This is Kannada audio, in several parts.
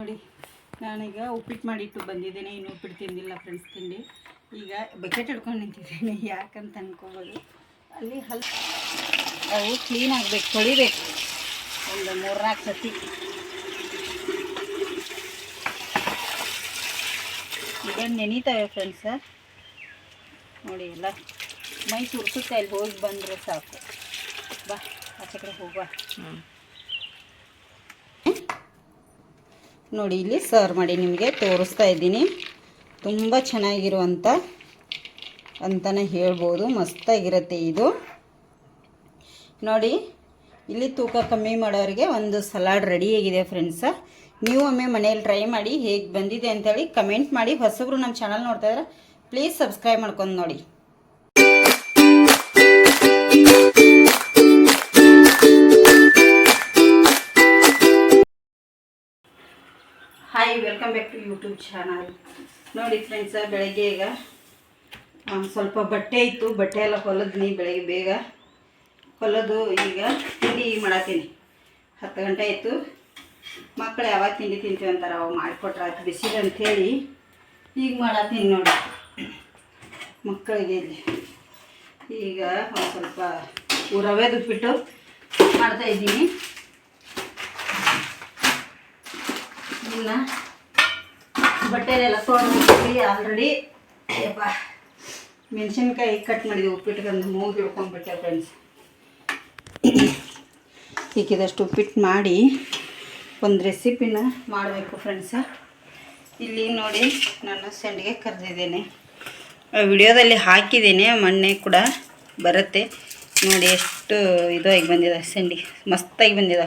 ನೋಡಿ, ನಾನೀಗ ಉಪ್ಪಿಟ್ಟು ಮಾಡಿಟ್ಟು ಬಂದಿದ್ದೇನೆ. ಇನ್ನು ಉಪ್ಪಿಟ್ಟು ತಿಂದಿಲ್ಲ ಫ್ರೆಂಡ್ಸ್ ತಿಂಡಿ. ಈಗ ಬಕೆಟ್ ಹಿಡ್ಕೊಂಡು ನಿಂತಿದ್ದೇನೆ. ಯಾಕಂತ ಅನ್ಕೋಬೋದು. ಅಲ್ಲಿ ಹಲ್ ಅವು ಕ್ಲೀನ್ ಆಗಬೇಕು, ತೊಳಿಬೇಕು. ಒಂದು ಮೂರ್ನಾಲ್ಕು ಸತಿ. ಈಗ ನೆನೀತವೆ ಫ್ರೆಂಡ್ಸ ನೋಡಿ ಎಲ್ಲ. ಮೈ ಸುರ್ಸುತ್ತೆ ಅಲ್ಲಿ ಹೋಗಿ ಬಂದರೆ ಸಾಕು. ಬಾ, ಆಚೆ ಕಡೆ ಹೋಗುವ. ನೋಡಿ, ಇಲ್ಲಿ ಸರ್ವ್ ಮಾಡಿ ನಿಮಗೆ ತೋರಿಸ್ತಾ ಇದ್ದೀನಿ. ತುಂಬ ಚೆನ್ನಾಗಿರುವಂಥ ಅಂತಲೇ ಹೇಳ್ಬೋದು. ಮಸ್ತಾಗಿರುತ್ತೆ ಇದು. ನೋಡಿ, ಇಲ್ಲಿ ತೂಕ ಕಮ್ಮಿ ಮಾಡೋರಿಗೆ ಒಂದು ಸಲಾಡ್ ರೆಡಿಯಾಗಿದೆ ಫ್ರೆಂಡ್ಸ ನೀವು ಒಮ್ಮೆ ಮನೇಲಿ ಟ್ರೈ ಮಾಡಿ ಹೇಗೆ ಬಂದಿದೆ ಅಂತೇಳಿ ಕಮೆಂಟ್ ಮಾಡಿ. ಹೊಸಬ್ರು ನಮ್ಮ ಚಾನಲ್ ನೋಡ್ತಾ ಇದ್ರೆ ಪ್ಲೀಸ್ ಸಬ್ಸ್ಕ್ರೈಬ್ ಮಾಡ್ಕೊಂಡು ನೋಡಿ. Hi welcome back to YouTube channel ನೋಡಿ ಫ್ರೆಂಡ್ಸ ಬೆಳಗ್ಗೆ ಈಗ ಒಂದು ಸ್ವಲ್ಪ ಬಟ್ಟೆ ಇತ್ತು. ಬಟ್ಟೆ ಎಲ್ಲ ಹೊಲದ್ನಿ ಬೆಳಗ್ಗೆ ಬೇಗ ಹೊಲದು ಈಗ ತಿಂಡಿ ಮಾಡತ್ತೀನಿ ಹತ್ತು ಗಂಟೆ ಆಯಿತು. ಮಕ್ಕಳು ಯಾವಾಗ ತಿಂಡಿ ತಿಂತೀವಿ ಅಂತಾರೆ, ಅವಾಗ ಮಾಡಿಕೊಟ್ರೆ, ಆಯ್ತು. ಬಿಸಿಲು ಅಂಥೇಳಿ ಈಗ ಮಾಡತ್ತೀನಿ ನೋಡಿ. ಮಕ್ಕಳಿಗೆ ಈಗ ಒಂದು ಸ್ವಲ್ಪ ರವೆದು ಬಿಟ್ಟು ಮಾಡ್ತಾ ಇದ್ದೀನಿ ಇನ್ನು ಬಟ್ಟೆಲೆಲ್ಲ ತೊಗೊಂಡ್ಬಿಟ್ಟು ಆಲ್ರೆಡಿ ಮೆಣಸಿನ್ಕಾಯಿ ಕಟ್ ಮಾಡಿದೆ ಉಪ್ಪಿಟ್ಕೊಂಡು ಮೂಗಿ ಹಿಡ್ಕೊಂಡ್ಬಿಟ್ಟೆ ಫ್ರೆಂಡ್ಸ್ ಈಗಿದಷ್ಟು ಉಪ್ಪಿಟ್ಟು ಮಾಡಿ ಒಂದು ರೆಸಿಪಿನ ಮಾಡಬೇಕು ಫ್ರೆಂಡ್ಸ ಇಲ್ಲಿ ನೋಡಿ ನಾನು ಸಂಡಿಗೆ ಕರೆದಿದ್ದೇನೆ. ವಿಡಿಯೋದಲ್ಲಿ ಹಾಕಿದ್ದೀನಿ ಮೊನ್ನೆ ಕೂಡ ಬರುತ್ತೆ. ನೋಡಿ ಎಷ್ಟು ಇದಾಗಿ ಬಂದಿದೆ ಸೆಂಡಿ. ಮಸ್ತಾಗಿ ಬಂದಿದೆ.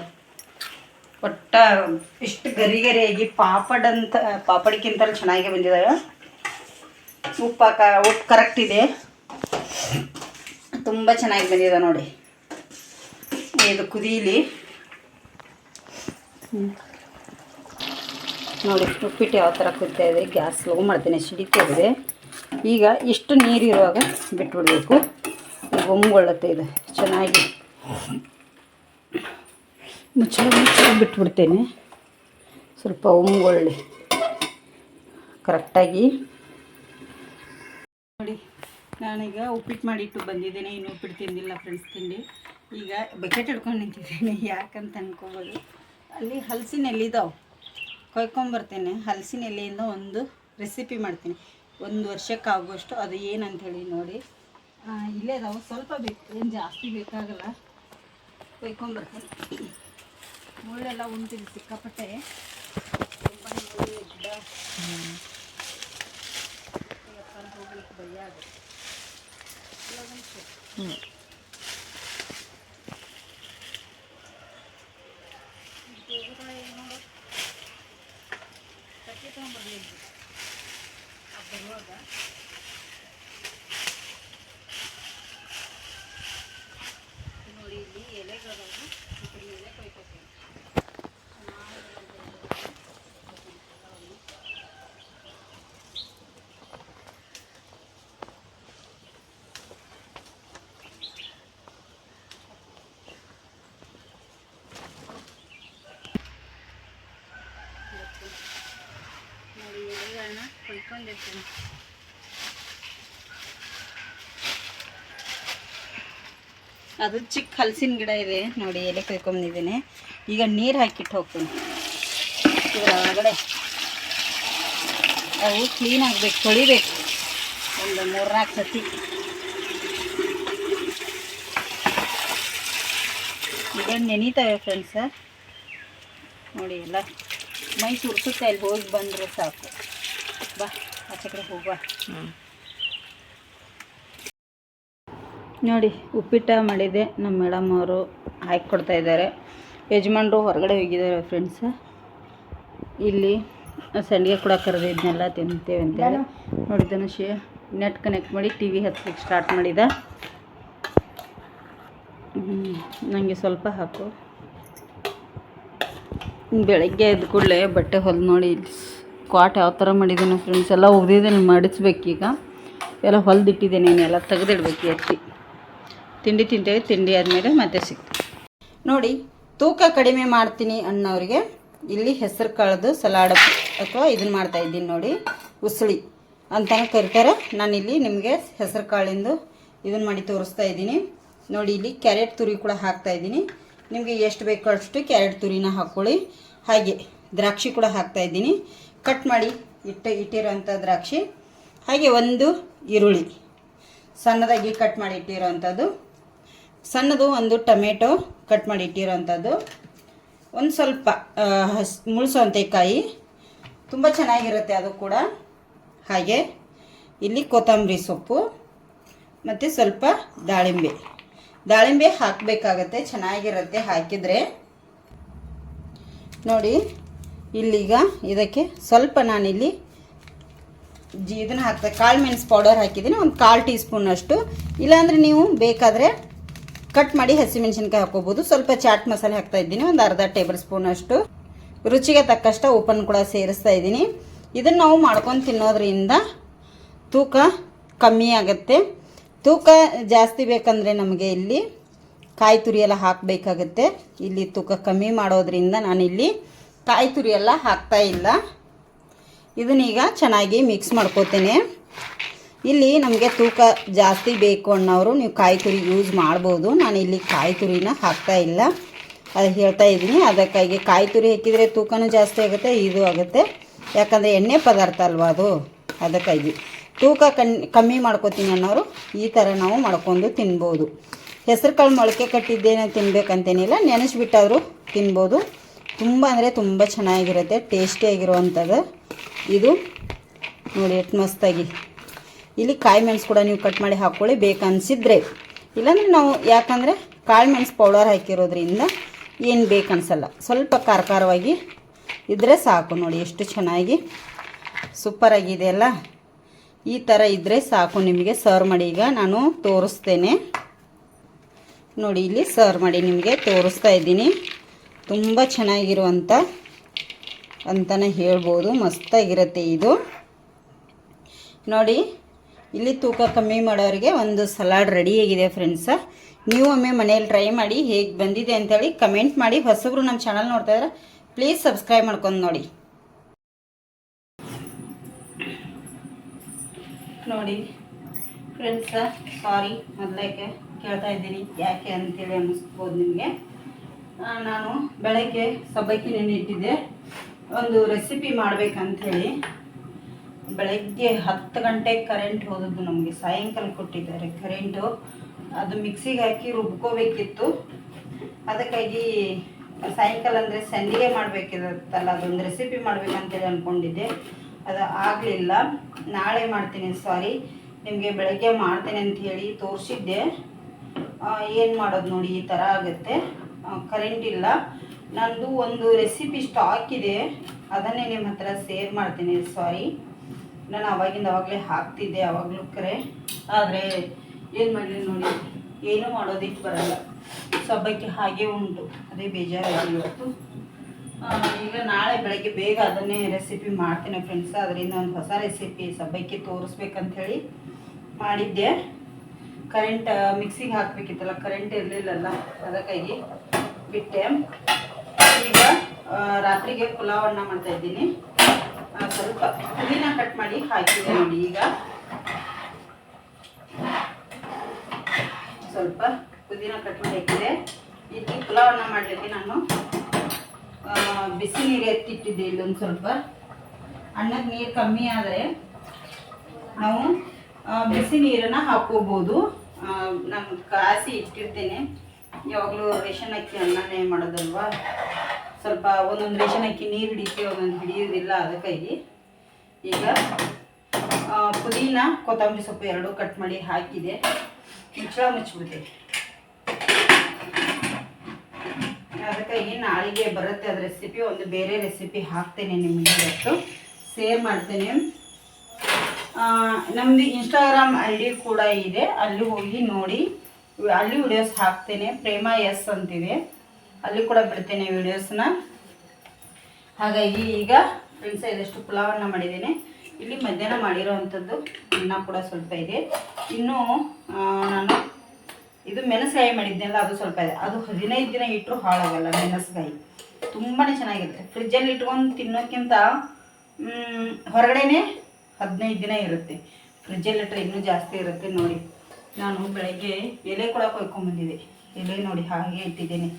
ಒಟ್ಟ ಇಷ್ಟು ಗರಿ ಗರಿಯಾಗಿ ಪಾಪಡ್ ಅಂತ ಪಾಪಡ್ಕಿಂತ ಚೆನ್ನಾಗಿ ಬಂದಿದ್ದಾವೆ ಉಪ್ಪು ಹಾಕ ಉಪ್ಪು ಕರೆಕ್ಟ್ ಇದೆ. ತುಂಬ ಚೆನ್ನಾಗಿ ಬಂದಿದೆ ನೋಡಿ. ಇದು ಕುದೀಲಿ. ನೋಡಿ, ಉಪ್ಪಿಟ್ಟು ಯಾವ ಥರ ಕುದ್ತಾ ಇದೆ. ಗ್ಯಾಸ್ ಸ್ಲೋ ಮಾಡ್ತೀನಿ, ಸಿಡಿತಾ ಇದೆ. ಈಗ ಇಷ್ಟು ನೀರಿರುವಾಗ ಬಿಟ್ಬಿಡಬೇಕು. ಈಗ ಒಮ್ಗೊಳ್ಳುತ್ತೆ ಇದು. ಚೆನ್ನಾಗಿ ಮುಚ್ಚಳ ಮುಚ್ಚಳ ಬಿಟ್ಬಿಡ್ತೇನೆ. ಸ್ವಲ್ಪ ಉಮ್ಗೊಳ್ಳಿ ಕರೆಕ್ಟಾಗಿ. ನೋಡಿ, ನಾನೀಗ ಉಪ್ಪಿಟ್ಟು ಮಾಡಿಟ್ಟು ಬಂದಿದ್ದೇನೆ. ಇನ್ನು ಉಪ್ಪಿಟ್ಟು ತಿಂದಿಲ್ಲ ಫ್ರೆಂಡ್ಸ್ ತಿಂಡಿ. ಈಗ ಬಕೆಟ್ ಹಿಡ್ಕೊಂಡು ನಿಂತಿದ್ದೇನೆ. ಯಾಕಂತ ಅನ್ಕೋಬೋದು. ಅಲ್ಲಿ ಹಲಸಿನ ಎಲ್ಲಿದ್ದಾವೆ ಕೊಯ್ಕೊಂಬರ್ತೇನೆ. ಹಲಸಿನ ಎಲೆಯಿಂದ ಒಂದು ರೆಸಿಪಿ ಮಾಡ್ತೀನಿ. ಒಂದು ವರ್ಷಕ್ಕಾಗುವಷ್ಟು ಅದು ಏನಂಥೇಳಿ ನೋಡಿ. ಇಲ್ಲೇ ಅದಾವೆ ಸ್ವಲ್ಪ ಬೇಕು. ಏನು ಜಾಸ್ತಿ ಬೇಕಾಗಲ್ಲ. ಕೊಯ್ಕೊಂಬರ್ತೇನೆ. ಮುಳ್ಳೆಲ್ಲ ಉಂಟಿದೆ ಸಿಕ್ಕಾಪಟ್ಟೆ. ಹೋಗ್ಲಿಕ್ಕೆ ಭಯ ಆಗುತ್ತೆ ಕೊಯ್ಕೊಂಡಿರ್ತೀನಿ ಅದು ಚಿಕ್ಕ ಹಲಸಿನ ಗಿಡ ಇದೆ. ನೋಡಿ, ಎಲೆ ಕೈಕೊಂಡಿದ್ದೀನಿ ಈಗ ನೀರು ಹಾಕಿಟ್ಟು ಹೋಗ್ತೀನಿ. ಇದರ ಒಳಗಡೆ ಅವು ಕ್ಲೀನ್ ಆಗಬೇಕು, ತೊಳಿಬೇಕು. ಒಂದು ಮೂರ್ನಾಲ್ಕು ಸತಿ. ಈಗ ನೆನೀತಾವೆ ಫ್ರೆಂಡ್ಸ ನೋಡಿ, ಎಲ್ಲ ಮೈ ಸುರ್ಸುತ್ತೆ ಅಲ್ಲಿ ಹೋಗಿ ಬಂದರೆ ಸಾಕು. ಬಾ ನೋಡಿ, ಉಪ್ಪಿಟ್ಟ ಮಾಡಿದೆ ನಮ್ಮ ಮೇಡಮ್ ಅವರು ಹಾಕಿ ಕೊಡ್ತಾ ಇದ್ದಾರೆ. ಯಜಮಾನ್ರು ಹೊರಗಡೆ ಹೋಗಿದ್ದಾರೆ ಫ್ರೆಂಡ್ಸ ಇಲ್ಲಿ ಸಂಡಿಗೆ ಕೂಡ ಕರೆದಿದ್ನೆಲ್ಲ ತಿಂತೇವೆ ಅಂತೇಳಿ ನೋಡಿ ಧನುಷ್ ನೆಟ್ ಕನೆಕ್ಟ್ ಮಾಡಿ ಟಿ ವಿ ಹತ್ಲಿಕ್ಕೆ ಸ್ಟಾರ್ಟ್ ಮಾಡಿದ ನನಗೆ ಸ್ವಲ್ಪ ಹಾಕು. ಬೆಳಗ್ಗೆ ಎದ್ದ ಕೂಡಲೇ ಬಟ್ಟೆ ಹೊಲ್ದು ನೋಡಿ. ಕ್ವಾಟ್ ಯಾವ ಥರ ಮಾಡಿದ್ದೀನಿ ಫ್ರೆಂಡ್ಸ್ ಎಲ್ಲ ಒಗ್ದಿದ್ದೀನಿ ಮಡಿಸ್ಬೇಕೀಗ. ಎಲ್ಲ ಹೊಲ್ದಿಟ್ಟಿದ್ದೇನೆ ಎಲ್ಲ ತೆಗೆದಿಡ್ಬೇಕು ಎತ್ತಿ ತಿಂಡಿ ತಿಂತೇವೆ ತಿಂಡಿ ಆದಮೇಲೆ ಮತ್ತೆ ಸಿಗ್ತೀವಿ ನೋಡಿ, ತೂಕ ಕಡಿಮೆ ಮಾಡ್ತೀನಿ ಅನ್ನೋರಿಗೆ ಇಲ್ಲಿ ಹೆಸರು ಕಾಳದು ಸಲಾಡ್ ಅಥವಾ ಇದನ್ನು ಮಾಡ್ತಾ ಇದ್ದೀನಿ ನೋಡಿ ಉಸುಳಿ ಅಂತಾನೆ ಕರಿತಾರೆ. ನಾನಿಲ್ಲಿ ನಿಮಗೆ ಹೆಸರು ಕಾಳಿಂದು ಇದನ್ನು ಮಾಡಿ ತೋರಿಸ್ತಾ ಇದ್ದೀನಿ. ನೋಡಿ, ಇಲ್ಲಿ ಕ್ಯಾರೆಟ್ ತುರಿ ಕೂಡ ಹಾಕ್ತಾ ಇದ್ದೀನಿ. ನಿಮಗೆ ಎಷ್ಟು ಬೇಕೋ ಅಷ್ಟು ಕ್ಯಾರೆಟ್ ತುರಿನ ಹಾಕ್ಕೊಳ್ಳಿ ಹಾಗೆ ದ್ರಾಕ್ಷಿ ಕೂಡ ಹಾಕ್ತಾ ಇದ್ದೀನಿ. ಕಟ್ ಮಾಡಿ ಇಟ್ಟು ಇಟ್ಟಿರೋಂಥ ದ್ರಾಕ್ಷಿ, ಹಾಗೆ ಒಂದು ಈರುಳ್ಳಿ. ಸಣ್ಣದಾಗಿ ಕಟ್ ಮಾಡಿ ಇಟ್ಟಿರೋವಂಥದ್ದು ಸಣ್ಣದು ಒಂದು ಟೊಮೆಟೊ ಕಟ್ ಮಾಡಿ ಇಟ್ಟಿರೋವಂಥದ್ದು ಒಂದು ಸ್ವಲ್ಪ ಹಸ್, ಮುಳ್ಸೋಂತೆಕಾಯಿ. ತುಂಬ ಚೆನ್ನಾಗಿರುತ್ತೆ ಅದು ಕೂಡ. ಹಾಗೆ ಇಲ್ಲಿ ಕೊತ್ತಂಬರಿ ಸೊಪ್ಪು, ಮತ್ತು ಸ್ವಲ್ಪ ದಾಳಿಂಬೆ. ದಾಳಿಂಬೆ ಹಾಕಬೇಕಾಗತ್ತೆ, ಚೆನ್ನಾಗಿರುತ್ತೆ ಹಾಕಿದರೆ. ನೋಡಿ ಇಲ್ಲೀಗ ಇದಕ್ಕೆ ಸ್ವಲ್ಪ ನಾನಿಲ್ಲಿ ಜಿ, ಇದನ್ನು ಹಾಕ್ತಾ, ಕಾಳು ಮೆಣಸು ಪೌಡರ್ ಹಾಕಿದ್ದೀನಿ, ಒಂದು ಕಾಲು ಟೀ ಸ್ಪೂನಷ್ಟು ಇಲ್ಲಾಂದರೆ ನೀವು ಬೇಕಾದರೆ ಕಟ್ ಮಾಡಿ ಹಸಿಮೆಣಸಿನ್ಕಾಯಿ ಹಾಕೋಬೋದು ಸ್ವಲ್ಪ ಚಾಟ್ ಮಸಾಲೆ ಹಾಕ್ತಾ ಇದ್ದೀನಿ, ಒಂದು ಅರ್ಧ ಟೇಬಲ್ ಸ್ಪೂನಷ್ಟು. ರುಚಿಗೆ ತಕ್ಕಷ್ಟು ಉಪ್ಪನ್ನು ಕೂಡ ಸೇರಿಸ್ತಾ ಇದ್ದೀನಿ. ಇದನ್ನು ನಾವು ಮಾಡ್ಕೊಂಡು ತಿನ್ನೋದ್ರಿಂದ ತೂಕ ಕಮ್ಮಿ ಆಗುತ್ತೆ. ತೂಕ ಜಾಸ್ತಿ ಬೇಕಂದರೆ ನಮಗೆ ಇಲ್ಲಿ ಕಾಯಿ ತುರಿ ಎಲ್ಲ ಹಾಕಬೇಕಾಗತ್ತೆ. ಇಲ್ಲಿ ತೂಕ ಕಮ್ಮಿ ಮಾಡೋದ್ರಿಂದ ನಾನಿಲ್ಲಿ ಕಾಯಿ ತುರಿ ಎಲ್ಲ ಹಾಕ್ತಾ ಇಲ್ಲ. ಇದನ್ನೀಗ ಚೆನ್ನಾಗಿ ಮಿಕ್ಸ್ ಮಾಡ್ಕೋತೀನಿ. ಇಲ್ಲಿ ನಮಗೆ ತೂಕ ಜಾಸ್ತಿ ಬೇಕು ಅನ್ನೋರು ನೀವು ಕಾಯಿ ತುರಿ ಯೂಸ್ ಮಾಡ್ಬೋದು. ನಾನು ಇಲ್ಲಿ ಕಾಯಿ ತುರಿನ ಹಾಕ್ತಾ ಇಲ್ಲ. ಅದು ಹೇಳ್ತಾ ಇದ್ದೀನಿ. ಅದಕ್ಕಾಗಿ ಕಾಯಿ ತುರಿ ಹಾಕಿದರೆ ತೂಕನೂ ಜಾಸ್ತಿ ಆಗುತ್ತೆ ಇದು ಆಗುತ್ತೆ. ಯಾಕಂದರೆ ಎಣ್ಣೆ ಪದಾರ್ಥ ಅಲ್ವಾ ಅದು? ಅದಕ್ಕಾಗಿ. ತೂಕ ಕಮ್ಮಿ ಮಾಡ್ಕೋತೀನಿ ಅನ್ನೋರು ಈ ಥರ ನಾವು ಮಾಡ್ಕೊಂಡು ತಿನ್ಬೋದು. ಹೆಸರು ಕಾಳು ಮೊಳಕೆ ಕಟ್ಟಿದ್ದೇನೆ ತಿನ್ಬೇಕಂತೇನಿಲ್ಲ, ನೆನೆಸ್ಬಿಟ್ಟಾದರೂ ತಿನ್ಬೋದು. ತುಂಬ ಅಂದರೆ ತುಂಬ ಚೆನ್ನಾಗಿರುತ್ತೆ ಟೇಸ್ಟಿಯಾಗಿರುವಂಥದ್ದು ಇದು ನೋಡಿ, ಎಷ್ಟು ಮಸ್ತಾಗಿ. ಇಲ್ಲಿ ಕಾಯಿ ಮೆಣಸು ಕೂಡ ನೀವು ಕಟ್ ಮಾಡಿ ಹಾಕ್ಕೊಳ್ಳಿ ಬೇಕನ್ಸಿದ್ರೆ ಇಲ್ಲಾಂದರೆ ನಾವು ಯಾಕಂದರೆ ಕಾಳು ಮೆಣಸು ಪೌಡರ್ ಹಾಕಿರೋದ್ರಿಂದ ಏನು ಬೇಕನ್ಸಲ್ಲ ಸ್ವಲ್ಪ ಖಾರ ಖಾರವಾಗಿ ಇದ್ದರೆ ಸಾಕು ನೋಡಿ, ಎಷ್ಟು ಚೆನ್ನಾಗಿ ಸೂಪರಾಗಿದೆ ಅಲ್ಲ. ಈ ಥರ ಇದ್ದರೆ ಸಾಕು ನಿಮಗೆ ಸರ್ವ್ ಮಾಡಿ. ಈಗ ನಾನು ತೋರಿಸ್ತೇನೆ. ನೋಡಿ, ಇಲ್ಲಿ ಸರ್ವ್ ಮಾಡಿ ನಿಮಗೆ ತೋರಿಸ್ತಾ ಇದ್ದೀನಿ. ತುಂಬ ಚೆನ್ನಾಗಿರುವಂಥ ಅಂತಲೇ ಹೇಳ್ಬೋದು. ಮಸ್ತಾಗಿರುತ್ತೆ ಇದು. ನೋಡಿ, ಇಲ್ಲಿ ತೂಕ ಕಮ್ಮಿ ಮಾಡೋರಿಗೆ ಒಂದು ಸಲಾಡ್ ರೆಡಿಯಾಗಿದೆ ಫ್ರೆಂಡ್ಸ ನೀವು ಒಮ್ಮೆ ಮನೇಲಿ ಟ್ರೈ ಮಾಡಿ ಹೇಗೆ ಬಂದಿದೆ ಅಂತೇಳಿ ಕಮೆಂಟ್ ಮಾಡಿ. ಹೊಸಬ್ರು ನಮ್ಮ ಚಾನಲ್ ನೋಡ್ತಾ ಇದ್ರೆ ಪ್ಲೀಸ್ ಸಬ್ಸ್ಕ್ರೈಬ್ ಮಾಡ್ಕೊಂಡು ನೋಡಿ. ನೋಡಿ ಫ್ರೆಂಡ್ಸ ಸಾರಿ ಮೊದಲೇಕೆ ಕೇಳ್ತಾ ಇದ್ದೀನಿ ಯಾಕೆ ಅಂತೇಳಿ ಅನ್ನಿಸ್ಬೋದು ನಿಮಗೆ. ನಾನು ಬೆಳಗ್ಗೆ ಸಬ್ಬಕ್ಕಿ ನೆನೆಯಿಟ್ಟಿದ್ದೆ ಒಂದು ರೆಸಿಪಿ ಮಾಡ್ಬೇಕಂಥೇಳಿ ಬೆಳಗ್ಗೆ ಹತ್ತು ಗಂಟೆಗೆ ಕರೆಂಟ್ ಹೋದದ್ದು ನಮಗೆ. ಸಾಯಂಕಾಲ ಕೊಟ್ಟಿದ್ದಾರೆ ಕರೆಂಟು ಅದು ಮಿಕ್ಸಿಗೆ ಹಾಕಿ ರುಬ್ಕೋಬೇಕಿತ್ತು. ಅದಕ್ಕಾಗಿ ಸಾಯಂಕಾಲ ಅಂದರೆ ಸಂಡಿಗೆ ಮಾಡಬೇಕಿರುತ್ತಲ್ಲ, ಅದೊಂದು ರೆಸಿಪಿ ಮಾಡಬೇಕಂತೇಳಿ ಅಂದ್ಕೊಂಡಿದ್ದೆ ಅದು ಆಗಲಿಲ್ಲ. ನಾಳೆ ಮಾಡ್ತೀನಿ ಸಾರಿ ನಿಮಗೆ ಬೆಳಗ್ಗೆ ಮಾಡ್ತೇನೆ ಅಂತ ಹೇಳಿ ತೋರಿಸಿದ್ದೆ. ಏನು ಮಾಡೋದು ನೋಡಿ ಈ ಥರ ಆಗುತ್ತೆ. ಕರೆಂಟ್ ಇಲ್ಲ. ನಂದು ಒಂದು ರೆಸಿಪಿ ಸ್ಟಾಕ್ ಇದೆ. ಅದನ್ನೇ ನಿಮ್ಮ ಹತ್ರ ಸೇರ್ ಮಾಡ್ತೀನಿ ಸಾರಿ ನಾನು ಅವಾಗಿಂದ ಅವಾಗಲೇ ಹಾಕ್ತಿದ್ದೆ, ಅವಾಗಲೂ ಕರೆ. ಆದರೆ ಏನು ಮಾಡಲಿ ನೋಡಿ, ಏನೂ ಮಾಡೋದಿಕ್ಕೆ ಬರಲ್ಲ. ಸಬ್ಬಕ್ಕೆ ಹಾಗೆ ಉಂಟು, ಅದೇ ಬೇಜಾರಾಗಿ ಇವತ್ತು. ಈಗ ನಾಳೆ ಬೆಳಗ್ಗೆ ಬೇಗ ಅದನ್ನೇ ರೆಸಿಪಿ ಮಾಡ್ತೀನಿ ಫ್ರೆಂಡ್ಸ್ ಅದರಿಂದ ಒಂದು ಹೊಸ ರೆಸಿಪಿ ಸಬ್ಬಕ್ಕೆ ತೋರಿಸ್ಬೇಕಂಥೇಳಿ ಮಾಡಿದ್ದೆ. ಕರೆಂಟ್ ಮಿಕ್ಸಿಗೆ ಹಾಕಬೇಕಿತ್ತಲ್ಲ ಕರೆಂಟ್ ಇರಲಿಲ್ಲಲ್ಲ, ಅದಕ್ಕಾಗಿ. ಬಿಟ್ಟೆ. ಈಗ ರಾತ್ರಿಗೆ ಪುಲಾವ್ ಅನ್ನ ಮಾಡ್ತಾ ಇದ್ದೀನಿ. ಸ್ವಲ್ಪ ಪುದೀನ ಕಟ್ ಮಾಡಿ ಹಾಕಿದೆ ನೋಡಿ ಈಗ. ಸ್ವಲ್ಪ ಪುದೀನ ಕಟ್ ಮಾಡಿ ಹಾಕಿದೆ. ಇಲ್ಲಿ ಅನ್ನ ಮಾಡಲಿಕ್ಕೆ ನಾನು ಬಿಸಿ ನೀರು ಎತ್ತಿಟ್ಟಿದ್ದೆ ಇಲ್ಲೊಂದು ಸ್ವಲ್ಪ. ಅನ್ನಕ್ಕೆ ನೀರು ಕಮ್ಮಿ ಆದರೆ ನಾವು ಬಿಸಿ ನೀರನ್ನು ಹಾಕೋಬೋದು. ನಾನು ಕಾಸಿ ಇಟ್ಟಿರ್ತೇನೆ. ಯಾವಾಗಲೂ ರೇಷನ್ ಅಕ್ಕಿ ಅನ್ನನೇ ಮಾಡೋದಲ್ವಾ? ಸ್ವಲ್ಪ ಒಂದೊಂದು ರೇಷನ್ ಅಕ್ಕಿ ನೀರು ಹಿಡಿತೀವಿ ಒಂದೊಂದು ಹಿಡಿಯೋದಿಲ್ಲ ಅದಕ್ಕಾಗಿ. ಈಗ ಪುದೀನ, ಕೊತ್ತಂಬರಿ ಸೊಪ್ಪು ಎರಡೂ ಕಟ್ ಮಾಡಿ ಹಾಕಿದೆ. ಮುಚ್ಚಳ ಮುಚ್ಚಿಬಿಟ್ಟೆ ಅದಕ್ಕಾಗಿ ನಾಳೆಗೆ ಬರುತ್ತೆ ಅದು ರೆಸಿಪಿ ಒಂದು ಬೇರೆ ರೆಸಿಪಿ ಹಾಕ್ತೇನೆ ನಿಮಗೆ ಇವತ್ತು. ಶೇರ್ ಮಾಡ್ತೇನೆ. ನಮ್ಮದು ಇನ್ಸ್ಟಾಗ್ರಾಮ್ ಐ ಕೂಡ ಇದೆ, ಅಲ್ಲಿ ಹೋಗಿ ನೋಡಿ. ಅಲ್ಲಿ ವಿಡಿಯೋಸ್ ಹಾಕ್ತೇನೆ. ಪ್ರೇಮ ಎಸ್ ಅಂತಿದೆ. ಅಲ್ಲಿ ಕೂಡ ಬಿಡ್ತೇನೆ ವಿಡಿಯೋಸ್ನ ಹಾಗಾಗಿ ಈಗ ಫ್ರೆಂಡ್ಸ್ ಇದಷ್ಟು ಪುಲಾವನ್ನ ಮಾಡಿದ್ದೇನೆ. ಇಲ್ಲಿ ಮಧ್ಯಾಹ್ನ ಮಾಡಿರೋವಂಥದ್ದು ಅನ್ನ ಕೂಡ ಸ್ವಲ್ಪ ಇದೆ. ಇನ್ನೂ ನಾನು ಇದು ಮೆಣಸಾಯಿ ಮಾಡಿದ್ನಲ್ಲ, ಅದು ಸ್ವಲ್ಪ ಇದೆ. ಅದು ಹದಿನೈದು ದಿನ ಇಟ್ಟರು ಹಾಳಾಗಲ್ಲ ಮೆಣಸುಗಾಯಿ ತುಂಬಾ ಚೆನ್ನಾಗಿರುತ್ತೆ ಫ್ರಿಜ್ಜಲ್ಲಿ ಇಟ್ಕೊಂಡು ತಿನ್ನೋಕ್ಕಿಂತ ಹೊರಗಡೆನೇ ಹದಿನೈದು ದಿನ ಇರುತ್ತೆ. ಫ್ರಿಜ್ಜಲ್ಲಿ ಇಟ್ಟರೆ ಇನ್ನೂ ಜಾಸ್ತಿ ಇರುತ್ತೆ ನೋಡಿ. ನಾನು ಬೆಳಗ್ಗೆ ಎಲೆ ಕೂಡ ಕೊಯ್ಕೊಂಬಂದಿದ್ದೆ ಎಲೆ ನೋಡಿ ಹಾಗೆ ಇಟ್ಟಿದ್ದೇನೆ.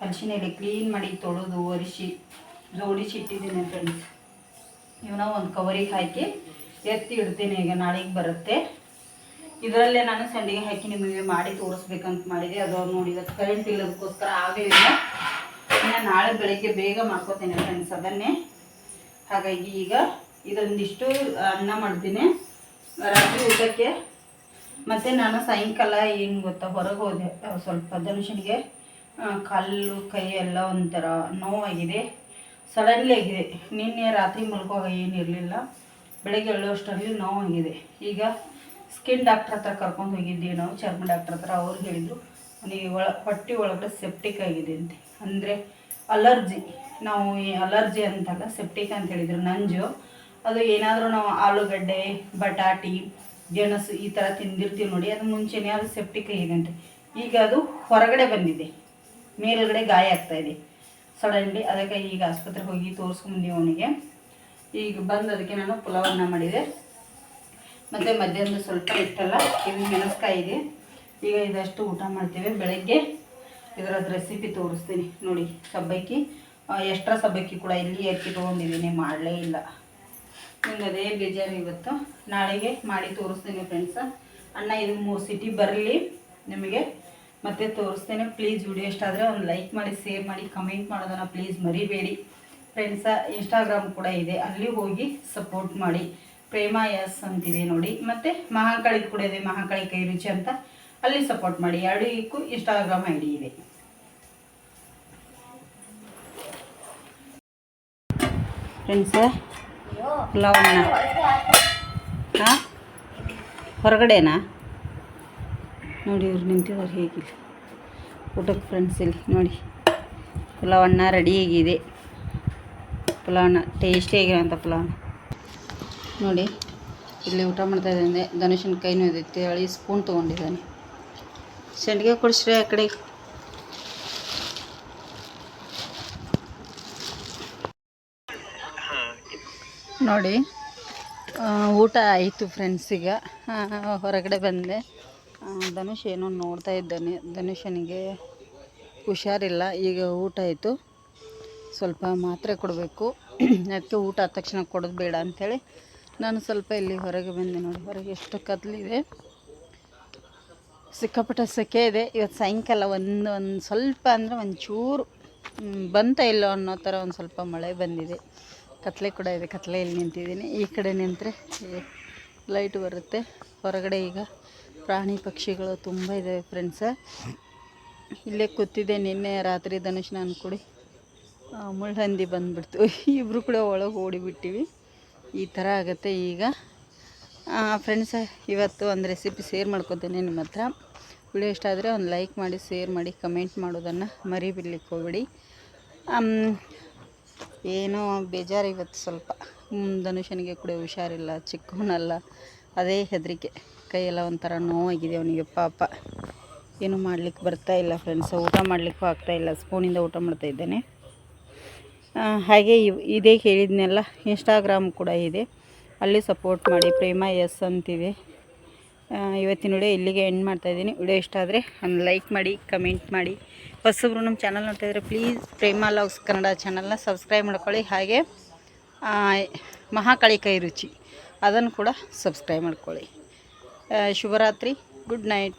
ಹಲಸಿನ ಎಲೆ ಕ್ಲೀನ್ ಮಾಡಿ ತೊಳೆದು ಒರೆಸಿ, ಜೋಡಿಸಿ ಇಟ್ಟಿದ್ದೇನೆ ಫ್ರೆಂಡ್ಸ್ ಇವನ್ನ ಒಂದು ಕವರಿಗೆ ಹಾಕಿ ಎತ್ತಿ ಇಡ್ತೇನೆ. ಈಗ ನಾಳೆಗೆ ಬರುತ್ತೆ. ಇದರಲ್ಲೇ ನಾನು ಸಂಡಿಗೆ ಹಾಕಿ ನಿಮಗೆ ಮಾಡಿ ತೋರಿಸ್ಬೇಕಂತ ಮಾಡಿದೆ. ಅದು ನೋಡಿ ಇವತ್ತು ಕರೆಂಟ್ ಇಲ್ಲದಕ್ಕೋಸ್ಕರ ಆಗಲಿಲ್ಲ ಇನ್ನು ನಾಳೆ ಬೆಳಗ್ಗೆ ಬೇಗ ಮಾಡ್ಕೋತೇನೆ ಫ್ರೆಂಡ್ಸ್ ಅದನ್ನೇ. ಹಾಗಾಗಿ ಈಗ ಇದೊಂದಿಷ್ಟು ಅನ್ನ ಮಾಡ್ತೀನಿ. ರಾತ್ರಿ ಊಟಕ್ಕೆ ಮತ್ತು ನಾನು ಸಾಯಂಕಾಲ ಏನು ಗೊತ್ತಾ, ಹೊರಗೆ ಹೋದೆ. ಸ್ವಲ್ಪ ಧನುಷನಿಗೆ ಕಲ್ಲು ಕಾಲು, ಕೈ ಎಲ್ಲ ಒಂಥರ ನೋವಾಗಿದೆ. ಸಡನ್ಲಿ ಆಗಿದೆ. ನಿನ್ನೆ ರಾತ್ರಿ ಮಲ್ಕೋವಾಗ ಏನಿರಲಿಲ್ಲ ಬೆಳಗ್ಗೆ ಹೇಳೋಷ್ಟರಲ್ಲಿ ನೋವಾಗಿದೆ. ಈಗ ಸ್ಕಿನ್ ಡಾಕ್ಟ್ರ್ ಹತ್ರ ಕರ್ಕೊಂಡು ಹೋಗಿದ್ದೀವಿ ನಾವು, ಚರ್ಮ ಡಾಕ್ಟ್ರ್ ಹತ್ರ. ಅವ್ರು ಹೇಳಿದರು ಅವನಿಗೆ ಒಳ, ಹೊಟ್ಟೆ ಒಳಗಡೆ ಸೆಪ್ಟಿಕ್ ಆಗಿದೆ ಅಂತೆ. ಅಂದರೆ ಅಲರ್ಜಿ ನಾವು ಈ ಅಲರ್ಜಿ ಅಂತಲ್ಲ ಸೆಪ್ಟಿಕ್ ಅಂತ ಹೇಳಿದರು ನಂಜು. ಅದು ಏನಾದರೂ ನಾವು ಆಲೂಗಡ್ಡೆ, ಬಟಾಟಿ ಗೆಣಸು ಈ ಥರ ತಿಂದಿರ್ತೀವಿ ನೋಡಿ, ಅದು ಮುಂಚೆನೇ ಅದು ಸೆಪ್ಟಿಕ್ ಅಂತೆ ಈಗ ಅದು ಹೊರಗಡೆ ಬಂದಿದೆ. ಮೇಲುಗಡೆ ಗಾಯ ಆಗ್ತಾ ಇದೆ. ಸಡನ್ಲಿ ಅದಕ್ಕೆ ಈಗ ಆಸ್ಪತ್ರೆಗೆ ಹೋಗಿ ತೋರಿಸ್ಕೊಂಬಂದಿ ಅವನಿಗೆ. ಈಗ ಬಂದು ಅದಕ್ಕೆ ನಾನು ಪುಲಾವನ್ನ ಮಾಡಿದೆ. ಮತ್ತು ಮಧ್ಯಾಹ್ನದ ಸ್ವಲ್ಪ ಇಟ್ಟಲ್ಲ ಇದು ಮೆಣಸ್ಕಾಯಿ ಇದೆ. ಈಗ ಇದಷ್ಟು ಊಟ ಮಾಡ್ತೇವೆ ಬೆಳಗ್ಗೆ. ಇದರದ್ದು ರೆಸಿಪಿ ತೋರಿಸ್ತೀನಿ ನೋಡಿ ಸಬ್ಬಕ್ಕಿ. ಎಷ್ಟರ ಸಬ್ಬಕ್ಕಿ ಕೂಡ ಇಲ್ಲಿ ಎತ್ತಿ ತೊಗೊಂಡಿದ್ದೀನಿ, ಮಾಡಲೇ ಇಲ್ಲ. ನಿಮ್ಗೆ ಅದೇ ಬೇಜಾರು ಇವತ್ತು. ನಾಳೆಗೆ ಮಾಡಿ ತೋರಿಸ್ತೀನಿ ಫ್ರೆಂಡ್ಸ ಅಣ್ಣ ಇದು ಮೂರು ಸಿಟಿ ಬರಲಿ ನಿಮಗೆ. ಮತ್ತೆ ತೋರಿಸ್ತೇನೆ. ಪ್ಲೀಸ್ ವಿಡಿಯೋ ಇಷ್ಟ ಆದರೆ ಒಂದು ಲೈಕ್ ಮಾಡಿ ಸೇರ್ ಮಾಡಿ ಕಮೆಂಟ್ ಮಾಡೋದನ್ನು ಪ್ಲೀಸ್ ಮರಿಬೇಡಿ. ಫ್ರೆಂಡ್ಸ ಇನ್ಸ್ಟಾಗ್ರಾಮ್ ಕೂಡ ಇದೆ. ಅಲ್ಲಿ ಹೋಗಿ ಸಪೋರ್ಟ್ ಮಾಡಿ. ಪ್ರೇಮ ಎಸ್ ಅಂತಿದೆ ನೋಡಿ. ಮತ್ತು ಮಹಾಕಾಳಿ ಕೂಡ ಇದೆ. ಮಹಾಕಾಳಿ ಕೈ ರುಚಿ ಅಂತ. ಅಲ್ಲಿ ಸಪೋರ್ಟ್ ಮಾಡಿ. ಎರಡಕ್ಕೂ ಇನ್ಸ್ಟಾಗ್ರಾಮ್ ಐ ಡಿ ಇದೆ. ಫ್ರೆಂಡ್ಸ ಪುಲಾವನ್ನ ಹಾಂ ಹೊರಗಡೆನಾ? ನೋಡಿ ಇವ್ರು ನಿಂತಿದ್ದಾರೆ ಹೇಗಿಲ್ಲ ಊಟಕ್ಕೆ ಫ್ರೆಂಡ್ಸ್ ಇಲ್ಲಿ, ನೋಡಿ. ಪುಲಾವನ್ನ ರೆಡಿಯಾಗಿದೆ ಪುಲಾವನ್ನ ಟೇಸ್ಟಿಯಾಗಿರೋಂಥ ಪುಲಾವನ್ನ ನೋಡಿ, ಇಲ್ಲಿ ಊಟ ಮಾಡ್ತಾ ಇದ್ದಾನೆ. ಧನುಷನ ಕೈನೂ ಇದೈತೆ. ಹೇಳಿ ಸ್ಪೂನ್ ತೊಗೊಂಡಿದ್ದಾನೆ. ಸಂಡಿಗೆ ಕೊಡಿಸ್ರಿ ಆ ಕಡೆ. ನೋಡಿ ಊಟ ಆಯಿತು ಫ್ರೆಂಡ್ಸ್ ಈಗ. ಹೊರಗಡೆ ಬಂದೆ. ಧನುಷ್ ಏನೋ ನೋಡ್ತಾ ಇದ್ದಾನೆ. ಧನುಷನಿಗೆ ಹುಷಾರಿಲ್ಲ. ಈಗ ಊಟ ಆಯಿತು. ಸ್ವಲ್ಪ ಮಾತ್ರೆ ಕೊಡಬೇಕು. ಅದಕ್ಕೆ ಊಟ ಆದ ತಕ್ಷಣ ಕೊಡೋದು ಬೇಡ ಅಂಥೇಳಿ ನಾನು ಸ್ವಲ್ಪ ಇಲ್ಲಿ ಹೊರಗೆ ಬಂದೆ ನೋಡಿ. ಹೊರಗೆ ಎಷ್ಟು ಕತ್ಲಿದೆ. ಸಿಕ್ಕಾಪಟ್ಟೆ ಸೆಕೆ ಇದೆ. ಇವತ್ತು ಸಾಯಂಕಾಲ ಒಂದು ಒಂದು ಸ್ವಲ್ಪ ಅಂದರೆ ಒಂಚೂರು ಚೂರು ಬಂತ ಇಲ್ಲೋ ಅನ್ನೋ ಥರ ಒಂದು ಸ್ವಲ್ಪ ಮಳೆ ಬಂದಿದೆ. ಕತ್ಲೆ ಕೂಡ ಇದೆ ಕತ್ಲೆಯಲ್ಲಿ ನಿಂತಿದ್ದೀನಿ. ಈ ಕಡೆ ನಿಂತರೆ ಲೈಟ್ ಬರುತ್ತೆ. ಹೊರಗಡೆ ಈಗ ಪ್ರಾಣಿ ಪಕ್ಷಿಗಳು ತುಂಬ ಇದ್ದಾವೆ ಫ್ರೆಂಡ್ಸ ಇಲ್ಲೇ ಕೂತಿದ್ದೆ ನಿನ್ನೆ ರಾತ್ರಿ ಧನುಷ್ ನಾನು ಕೂಡಿ. ಮುಳ್ಳಹಂದಿ ಬಂದುಬಿಡ್ತು. ಇಬ್ಬರು ಕೂಡ ಒಳಗೆ ಓಡಿಬಿಟ್ಟಿವಿ. ಈ ಥರ ಆಗುತ್ತೆ ಈಗ. ಫ್ರೆಂಡ್ಸ ಇವತ್ತು ಒಂದು ರೆಸಿಪಿ ಶೇರ್ ಮಾಡ್ಕೊತೀನಿ ನಿಮ್ಮ ಹತ್ರ. ವಿಡಿಯೋ ಇಷ್ಟ ಆದರೆ ಒಂದು ಲೈಕ್ ಮಾಡಿ ಶೇರ್ ಮಾಡಿ ಕಮೆಂಟ್ ಮಾಡೋದನ್ನು ಮರಿಬಿಡ್ಲಿಕ್ಕೆ ಹೋಗ್ಬೇಡಿ. ಏನೋ ಬೇಜಾರು ಇವತ್ತು ಸ್ವಲ್ಪ. ಧನುಷನಿಗೆ ಕೂಡ ಹುಷಾರಿಲ್ಲ, ಚಿಕ್ಕವನಲ್ಲ. ಅದೇ ಹೆದರಿಕೆ. ಕೈಯೆಲ್ಲ ಒಂಥರ ನೋವಾಗಿದೆ ಅವನಿಗೆ, ಪಾಪ. ಏನು ಮಾಡ್ಲಿಕ್ಕೆ ಬರ್ತಾ ಇಲ್ಲ ಫ್ರೆಂಡ್ಸ್ ಊಟ ಮಾಡಲಿಕ್ಕೂ ಆಗ್ತಾ ಇಲ್ಲ. ಸ್ಪೂನಿಂದ ಊಟ ಮಾಡ್ತಾ ಇದ್ದೇನೆ. ಹಾಗೆ ಇದೇ ಹೇಳಿದ್ನೆಲ್ಲ ಇನ್ಸ್ಟಾಗ್ರಾಮ್ ಕೂಡ ಇದೆ. ಅಲ್ಲಿ ಸಪೋರ್ಟ್ ಮಾಡಿ. ಪ್ರೇಮ ಎಸ್ ಅಂತಿದೆ. ಇವತ್ತಿನ ವಿಡಿಯೋ ಇಲ್ಲಿಗೆ ಎಂಡ್ ಮಾಡ್ತಾಯಿದ್ದೀನಿ ವಿಡಿಯೋ ಇಷ್ಟ ಆದರೆ ಒಂದು ಲೈಕ್ ಮಾಡಿ ಕಮೆಂಟ್ ಮಾಡಿ. ಹೊಸಬ್ರು ನಮ್ಮ ಚಾನಲ್ ನೋಡ್ತಾ ಇದ್ರೆ ಪ್ಲೀಸ್ ಪ್ರೇಮ ಲವ್ಸ್ ಕನ್ನಡ ಚಾನಲ್ನ ಸಬ್ಸ್ಕ್ರೈಬ್ ಮಾಡ್ಕೊಳ್ಳಿ. ಹಾಗೆ ಮಹಾಕಾಳಿ ಕೈ ರುಚಿ. ಅದನ್ನು ಕೂಡ ಸಬ್ಸ್ಕ್ರೈಬ್ ಮಾಡ್ಕೊಳ್ಳಿ. ಶುಭರಾತ್ರಿ. Good night